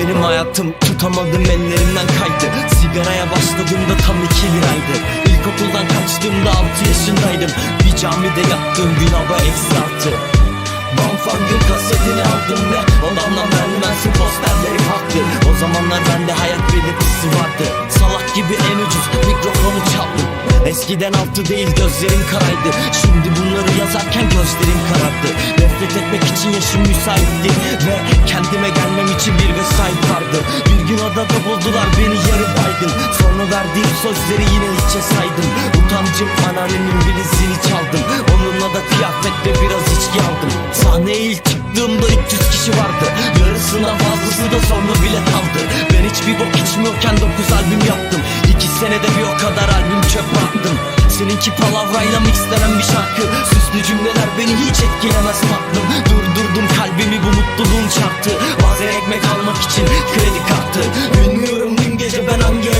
benim hayatım. Tutamadım ellerimden kaydı. Sigaraya başladığımda tam iki liraydı İlkokuldan kaçtığımda altı yaşındaydım. Bir camide yattığım gün hava eksi altı Bonfang'ın kasetini aldım ve Odamdan vermezsin posterleri haktı O zamanlar bende hayat belirtisi vardı. Salak gibi en ucuz mikrofonu çaldım. Eskiden altı değil gözlerim karaydı Şimdi bunları yazarken gözlerim karardı. Nefret etmek için yaşım müsaitti Ve kendime vesait vardı. Bir gün adada buldular beni yarı baygın Sonra verdiğim sözleri yine hiçe saydım. Utancım anneannemin bilizini çaldım. Onunla da kıyafetle biraz içki aldım. Sahneye ilk çıktığımda 300 kişi vardı. Yarısından fazlası da sonra bilet aldı Ben hiçbir bok içmiyorken 9 albüm yaptım. 2 senede bir o kadar albüm çöp attım. Seninki palavrayla mixlenen bir şarkı? Süslü cümleler beni hiç etkilemez tatlım. Durdurdum kalbimi bu mutluluğun çarptı Bazen ekmek almak için I'm getting